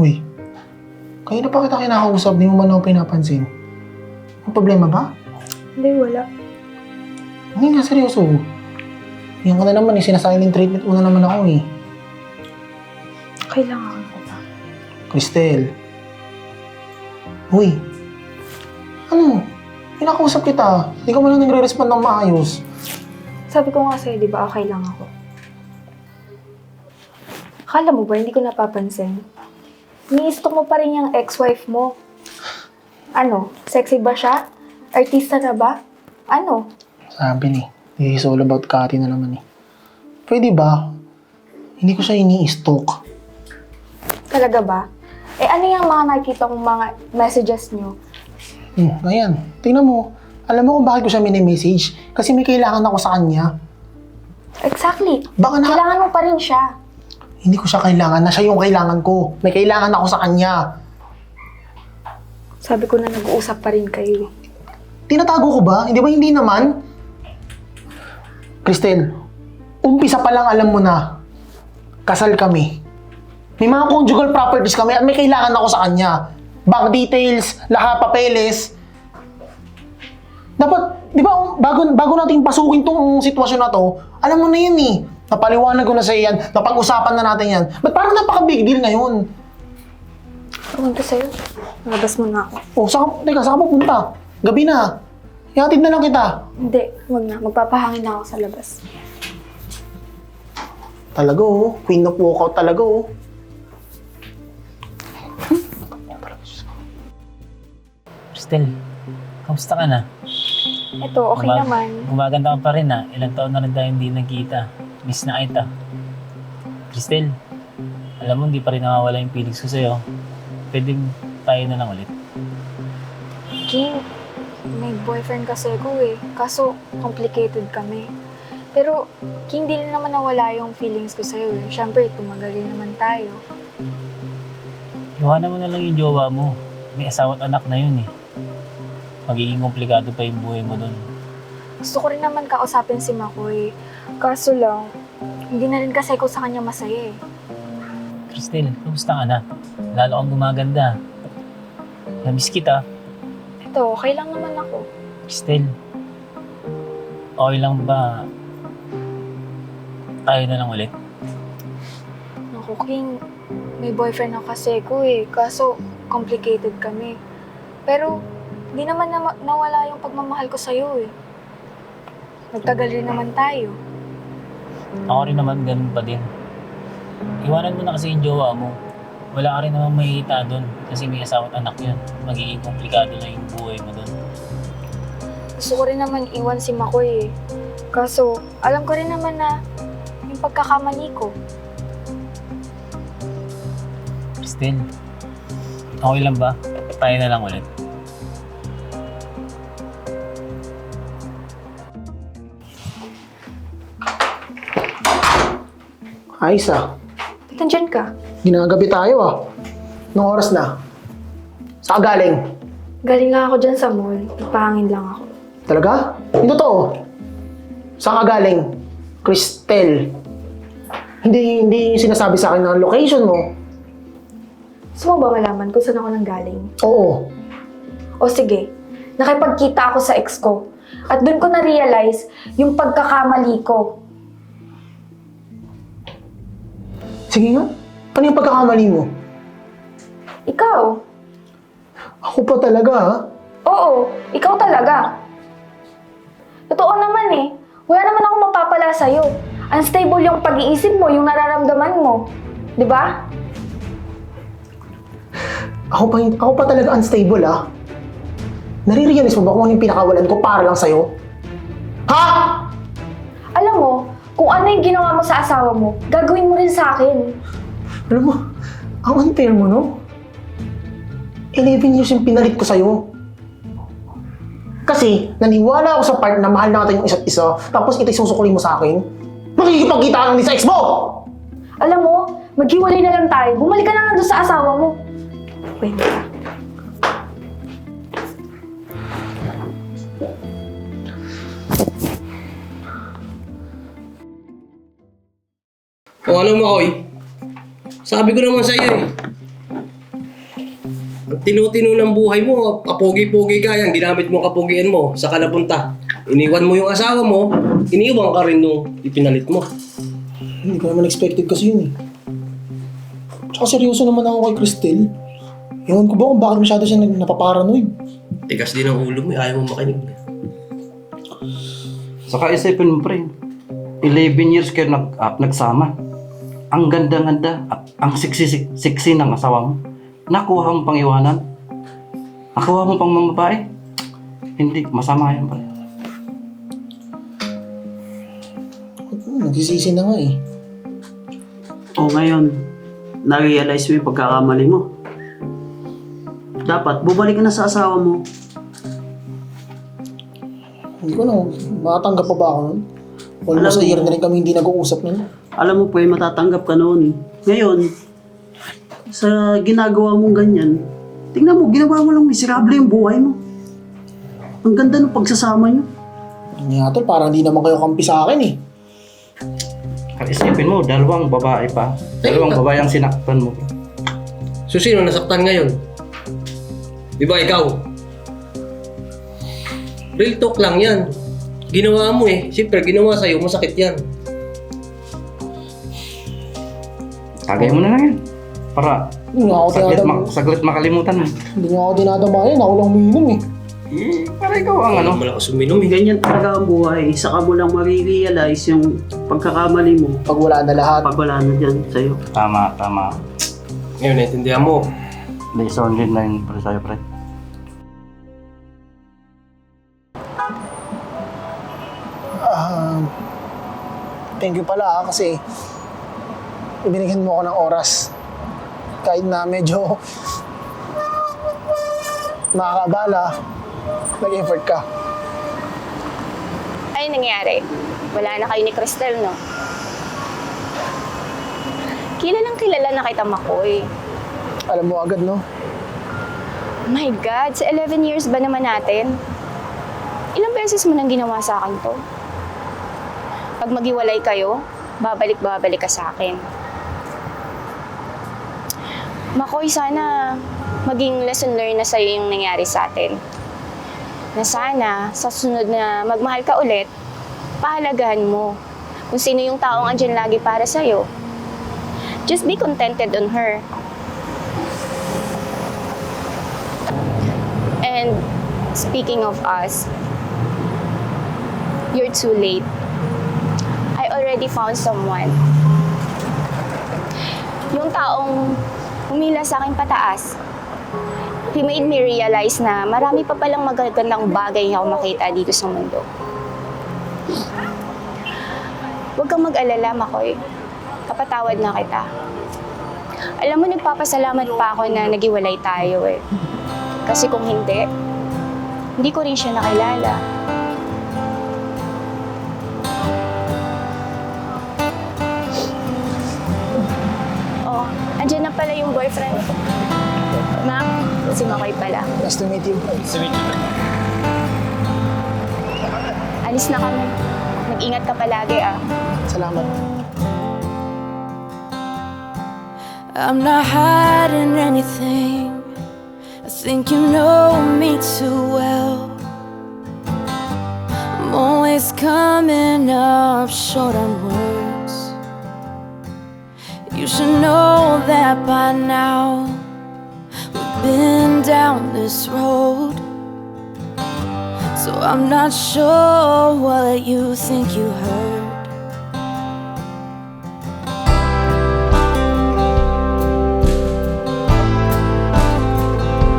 Uy, kayo na pa kita kinakausap, di mo man ako pinapansin. Ang problema ba? Hindi, wala. Hindi nga, seryoso. Yan ka na naman eh, sinasilent treatment mo na naman ako eh. Kailangan ko ba? Cristel. Uy, ano? Kinakausap kita. Hindi ka man lang nagre-respond ng maayos. Sabi ko nga sa'yo, di ba, okay lang ako. Akala mo ba, hindi ko napapansin? Ni-stalk mo pa rin yung ex-wife mo. Ano, sexy ba siya? Artista na ba? Ano? Sabi ni, this is all about Kati na naman eh. Pwede ba? Hindi ko siya ini-stalk. Talaga ba? Eh ano yung mga nakikita kong mga messages niyo? Hmm, ayan. Tingnan mo. Alam mo kung bakit ko siya mini-message? Kasi may kailangan ako sa kanya. Exactly. Baka na... Kailangan mo pa rin siya. Hindi ko siya kailangan na siya yung kailangan ko. May kailangan ako sa kanya. Sabi ko na nag-uusap pa rin kayo. Tinatago ko ba? Hindi ba hindi naman? Cristel, umpisa pa lang alam mo na, kasal kami. May mga conjugal properties kami at may kailangan ako sa kanya. Bank details, lahat papeles. Dapat, di ba, bago, bago natin pasukin tong sitwasyon na to, alam mo na yun eh. Napaliwanag ko na sa yan, napag-usapan na natin yan. Ba't parang napaka-big deal ngayon? Pumunta sa'yo. Nalabas mo na ako. Oh, saka, teka, saan ka pupunta? Gabi na. Ihatid na lang kita. Hindi, wag na. Magpapahangin na ako sa labas. Talaga oh. Queen of walkout talaga oh. Cristel, kamusta ka na? Ito, okay Gumag- naman. Gumaganda ka pa rin ha. Ilang taon na rin tayo hindi nagkita. Miss na kita. Cristel, alam mo hindi pa rin nawawala yung feelings ko sa'yo. Pwede tayo na lang ulit. King, may boyfriend kasi ako eh. Kaso, complicated kami. Pero, King, di naman nawala yung feelings ko sa'yo eh. Siyempre, tumagal rin naman tayo. Iwanan mo na lang yung jowa mo. May asawa at anak na yun eh. Magiging komplikado pa yung buhay mo dun. Gusto ko rin naman kausapin si Makoy. Kaso lang, hindi na rin kasi ako sa kanya masaya eh. Cristel, kamusta ka na? Lalo kang gumaganda. Namiss kita. Ito, okay lang naman ako. Cristel, okay lang ba tayo na lang ulit? Naku, King, may boyfriend na kasi ko eh. Kaso, complicated kami. Pero, di naman na- nawala yung pagmamahal ko sa'yo eh. Nagtagal rin naman tayo. Ako rin naman ganun pa din. Iwanan mo na kasi yung jowa mo. Wala ka rin naman makikita doon kasi may asawa at anak yun. Magiging komplikado lang yung buhay mo doon. Gusto ko rin naman iwan si Makoy eh. Kaso, alam ko rin naman na yung pagkakamali ko. Christine, okay lang ba? Tayo na lang ulit. Ayos ah. Ba't nandyan ka? Ginagabi tayo ah. Nung oras na. Saan ka galing? Galing nga ako dyan sa mall. Nagpahangin lang ako. Talaga? Yung totoo. Saan ka galing? Cristel. Hindi, hindi sinasabi sa akin ng location mo. Gusto mo ba malaman kung saan ako nang galing? Oo. O sige, nakipagkita ako sa ex ko. At doon ko na-realize yung pagkakamali ko. Sige nga. Ano yung pagkakamali mo? Ikaw? Ako pa talaga ah. Oo, ikaw talaga. Totoo naman eh. Wala naman ako mapapala sa'yo. Unstable yung pag-iisip mo, yung nararamdaman mo. Di ba? Ako pa, ako pa talaga unstable ah. Nare-realize mo ba kung ano yung pinakawalan ko para lang sa'yo? Ha? Alam mo, kung ano yung ginawa mo sa asawa mo, gagawin mo rin sa akin. Alam mo, ang unfair mo, no? 11 years yung pinalit ko sa'yo. Kasi, naniwala ako sa part na mahal natin yung isa't isa, tapos ito'y susukulin mo sa akin. Makikipagkita ka lang din sa ex mo! Alam mo, maghiwalay na lang tayo. Bumalik ka na lang doon sa asawa mo. Pwede O ano Makoy? Sabi ko naman sa iyo eh. tinu-tinu ng buhay mo, kapogi-pogi ka yan, ginamit mo ang kapogian mo, sa napunta. Iniwan mo yung asawa mo, iniwan ka rin nung ipinalit mo. Hindi ko naman expected kasi yun eh. Tsaka seryoso naman ako kay Cristel. Ewan ko ba kung bakit masyado siya nag- napaparanoid. Tigas din ang ulo mo, eh, ayaw mo makinig. Saka isipin mo pre, 11 years kayo nag, ah, nagsama. Ang ganda-ganda at ang siksi-siksi ng asawa mo. Nakuha mo pang iwanan. Nakuha mo pang mamabae. Hindi, masama yan pre. Hmm, nagsisisi na nga eh. O ngayon, na-realize mo yung pagkakamali mo. Dapat, bumalik ka na sa asawa mo. Hindi ko na, matatanggap pa ba ako nun? Almost Alam a year mo- na rin kami hindi nag-uusap nun. Alam mo po, eh, matatanggap ka noon. Ngayon, sa ginagawa mong ganyan, tingnan mo, ginawa mo lang miserable yung buhay mo. Ang ganda ng pagsasama niyo. Hindi nga tol, parang hindi naman kayo kampi sa akin eh. At isipin mo, dalawang babae pa. Dalawang babae ang sinaktan mo. So sino nasaktan ngayon? Di ba ikaw? Real talk lang yan. Ginawa mo eh. Siyempre, ginawa sa'yo, masakit yan. Tagay mo na lang yan. Para Hindi nga ako saglit, mak- saglit makalimutan mo. Hindi nga ako dinadamayan, ako lang umiinom eh. Eh, para ikaw ang ano. Malakas uminom eh. Ganyan talaga ang buhay. Saka mo lang marirealize yung pagkakamali mo Pag wala na lahat. pag wala na dyan sa'yo. Tama, tama. Ngayon, naintindihan mo. Lesson din na yun pre sa'yo pre. Ah, thank you pala ah, kasi ibinigyan mo ako ng oras. Kahit na medyo nakakabala, nag-effort ka. Ay, nangyari? Wala na kayo ni Cristel, no? Kilalang kilala na kita, Makoy. Alam mo agad, no? My God, sa 11 years ba naman natin? Ilang beses mo nang ginawa sa akin to? Pag maghiwalay kayo, babalik-babalik ka sa akin. Makoy, sana maging lesson learned na sa'yo yung nangyari sa atin. Na sana, sa sunod na magmahal ka ulit, pahalagahan mo kung sino yung taong andyan lagi para sa'yo. Just be contented on her. And speaking of us, you're too late. I already found someone. Yung taong humila sa akin pataas. He made me realize na marami pa palang magagandang bagay ako makita dito sa mundo. Huwag kang mag-alala, Makoy. Kapatawad na kita. Alam mo, nagpapasalamat pa ako na nagiwalay tayo eh. Kasi kung hindi, hindi ko rin siya nakilala. Yung boyfriend ko. Ma'am, si Makoy pala. Nice to meet you. Alis na kami. Mag-ingat ka palagi ah. Salamat. I'm not hiding anything. I think you know me too well. I'm always coming up short on words. Should know that by now. We've been down this road. So I'm not sure what you think you heard.